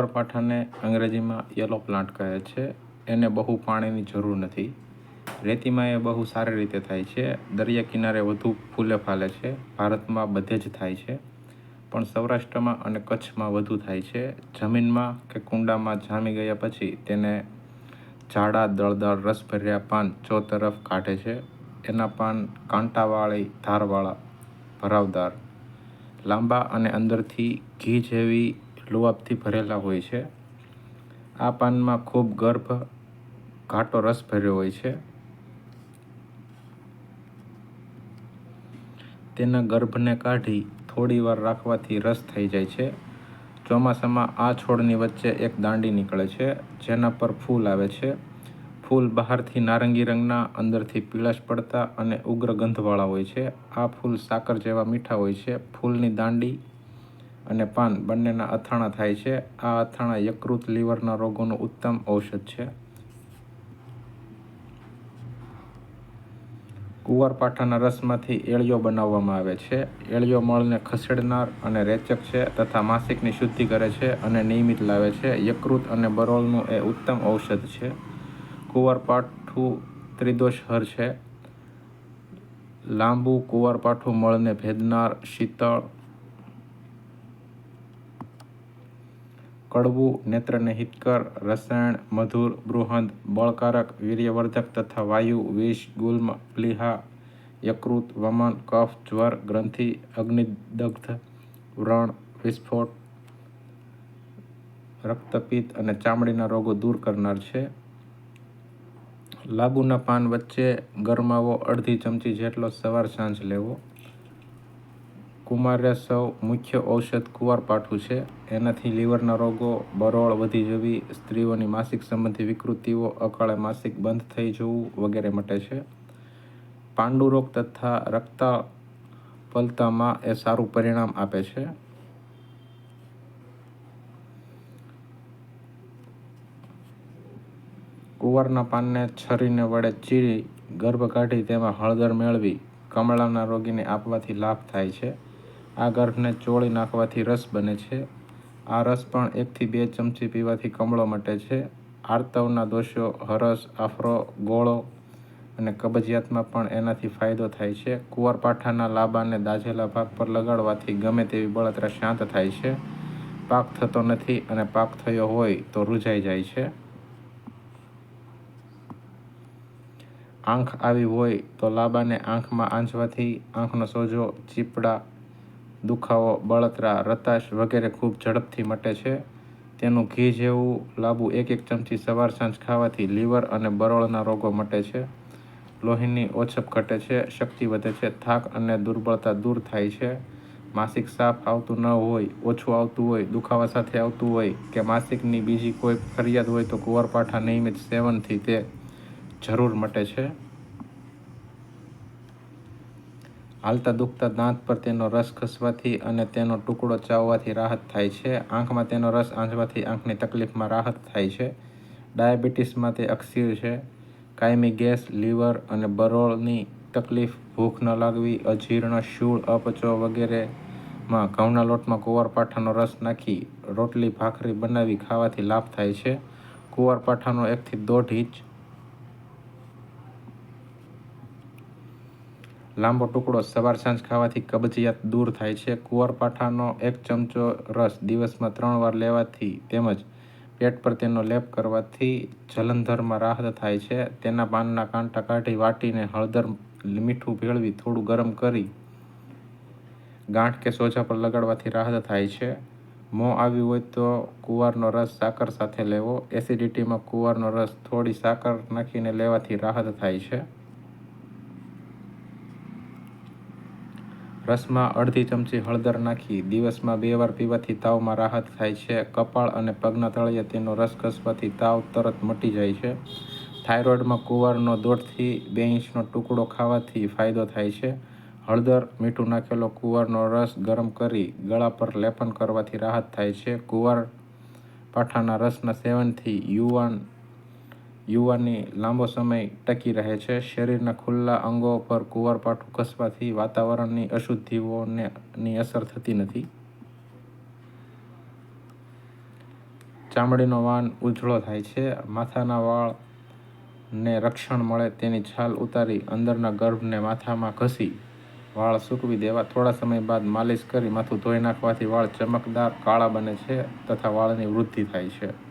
કુંવરપાઠાને અંગ્રેજીમાં yellow plant કહે છે. એને બહુ પાણીની જરૂર નથી. રેતીમાં એ બહુ સારી રીતે થાય છે. દરિયા કિનારે વધુ ફૂલે ફાલે છે. ભારતમાં બધે જ થાય છે. પણ સૌરાષ્ટ્રમાં અને કચ્છમાં વધુ થાય છે. જમીનમાં કે કુંડામાં જામી ગયા પછી તેને જાડા દળદળ રસભર્યા પાન ચોતરફ કાઢે છે. એના પાન કાંટાવાળી ધારવાળા ભરાવદાર, લાંબા અને અંદરથી ઘી જેવી લુઆબથી ભરેલા હોય છે. આ પાનમાં ખૂબ ગર્ભ ઘાટો રસ ભર્યો હોય છે. તેના ગર્ભને કાઢી થોડી વાર રાખવાથી રસ થઈ જાય છે. ચોમાસામાં આ છોડની વચ્ચે એક દાંડી નીકળે છે, જેના પર ફૂલ આવે છે. ફૂલ બહારથી નારંગી રંગના, અંદરથી પીળાશ પડતા અને ઉગ્ર ગંધવાળા હોય છે. આ ફૂલ સાકર જેવા મીઠા હોય છે. ફૂલની દાંડી અને પાન બંનેના અથાણા થાય છે. આ અથાણા યકૃત લીવરના રોગોનું ઉત્તમ ઔષધ છે. કુંવરપાઠાના રસમાંથી એળિયો બનાવવામાં આવે છે. એળિયો મળને ખસેડનાર અને રેચક છે તથા માસિકની શુદ્ધિ કરે છે અને નિયમિત લાવે છે. યકૃત અને બરોળનું એ ઉત્તમ ઔષધ છે. કુંવરપાઠું ત્રિદોષહર છે. લાંબુ કુંવરપાઠું મળને ભેદનાર, શીતળ કડવું નેત્રને હિતકર, રસાયણ, મધુર, બૃહંદ, બળકારક, વીર્યવર્ધક તથા વાયુ, વિષ, ગુલ્મ, પ્લીહા, યકૃત, વમન, કફ, જ્વર, ગ્રંથિ, અગ્નિદગ્ધ, વ્રણ, વિસ્ફોટ, રક્તપિત્ત અને ચામડીના રોગો દૂર કરનાર છે. લાબુના પાન વચ્ચે ગરમાવો અડધી ચમચી જેટલો સવાર સાંજ લેવો. કુમાર્ય મુખ્ય ઔષધ કુંવારપાઠું છે. એનાથી લીવરના રોગો, બરોળ વધી જવી, સ્ત્રીઓની માસિક સંબંધી વિકૃતિઓ, અકાળે માસિક બંધ થઈ જવું વગેરે મટે છે. પાંડુરોગ તથા રક્તપલતામાં એ સારું પરિણામ આપે છે. કુંવારના પાનને છરીને વડે ચીરી, ગર્ભ કાઢી તેમાં હળદર મેળવી, કમળાના રોગીને આપવાથી લાભ થાય છે. આ ગર્ભને ચોળી નાખવાથી રસ બને છે. આ રસ પણ એકથી બે ચમચી પીવાથી કમળો મટે છે. આર્તવના દોષો હરસ, આફરો, ગોળો અને કબજિયાતમાં પણ એનાથી ફાયદો થાય છે. કુંવરપાઠાના લાંબાને દાઝેલા ભાગ પર લગાડવાથી ગમે તેવી બળતરા શાંત થાય છે. પાક થતો નથી અને પાક થયો હોય તો રૂજાઈ જાય છે. આંખ આવી હોય તો લાંબાને આંખમાં આંજવાથી આંખનો સોજો, ચીપડા દુખાવો, બળતરા, રતાશ વગેરે ખૂબ ઝડપથી મટે છે. તેનું ઘી જેવું લાંબુ એક એક ચમચી સવાર સાંજ ખાવાથી લીવર અને બરોળના રોગો મટે છે. લોહીની ઓછપ ઘટે છે, શક્તિ વધે છે, થાક અને દુર્બળતા દૂર થાય છે. માસિક સાફ આવતું ન હોય, ઓછું આવતું હોય, દુખાવા સાથે આવતું હોય કે માસિકની બીજી કોઈ ફરિયાદ હોય તો કુંવરપાઠા નિયમિત સેવનથી તે જરૂર મટે છે. હાલતા દુખતા દાંત પર તેનો રસ ખસવાથી અને તેનો ટુકડો ચાવવાથી રાહત થાય છે. આંખમાં તેનો રસ આંજવાથી આંખની તકલીફમાં રાહત થાય છે. ડાયાબિટીસમાં તે અક્ષીર છે. કાયમી ગેસ, લીવર અને બરોળની તકલીફ, ભૂખ ન લાગવી, અજીર્ણ શૂળ, અપચો વગેરેમાં ઘઉંના લોટમાં કુંવરપાઠાનો રસ નાખી રોટલી, ભાખરી બનાવી ખાવાથી લાભ થાય છે. કુંવરપાઠાનો એકથી દોઢ ઇંચ લાંબો ટુકડો સવાર સાંજ ખાવાથી કબજિયાત દૂર થાય છે. કુંવરપાઠાનો એક ચમચો રસ દિવસમાં ત્રણ વાર લેવાથી તેમજ પેટ પર તેનો લેપ કરવાથી જલંધરમાં રાહત થાય છે. તેના પાનના કાંટા કાઢી વાટીને હળદર મીઠું ભેળવી થોડું ગરમ કરી ગાંઠ કે સોજા પર લગાડવાથી રાહત થાય છે. મોં આવ્યું હોય તો કુંવારનો રસ સાકર સાથે લેવો. એસિડિટીમાં કુંવારનો રસ થોડી સાકર નાખીને લેવાથી રાહત થાય છે. રસમાં અડધી ચમચી હળદર નાખી, દિવસમાં બે વાર પીવાથી તાવમાં રાહત થાય છે. કપાળ અને પગના તળિયે તેનો રસ ઘસવાથી તાવ તરત મટી જાય છે. થાઇરોઇડમાં કુંવારનો દોઢથી બે ઇંચનો ટુકડો ખાવાથી ફાયદો થાય છે. હળદર મીઠું નાખેલો કુંવારનો રસ ગરમ કરી ગળા પર લેપન કરવાથી રાહત થાય છે. કુંવાર પાઠાના રસના સેવનથી યુવાન યુવાની લાંબો સમય ટકી રહે છે. શરીરના ખુલ્લા અંગો પર કુંવરપાઠું ઘસવાથી વાતાવરણની અશુદ્ધિઓને ની અસર થતી નથી. ચામડીનો વાન ઉજળો થાય છે. માથાના વાળને રક્ષણ મળે તેની છાલ ઉતારી અંદરના ગર્ભને માથામાં ઘસી વાળ સૂકવી દેવા. થોડા સમય બાદ માલિશ કરી માથું ધોઈ નાખવાથી વાળ ચમકદાર કાળા બને છે તથા વાળની વૃદ્ધિ થાય છે.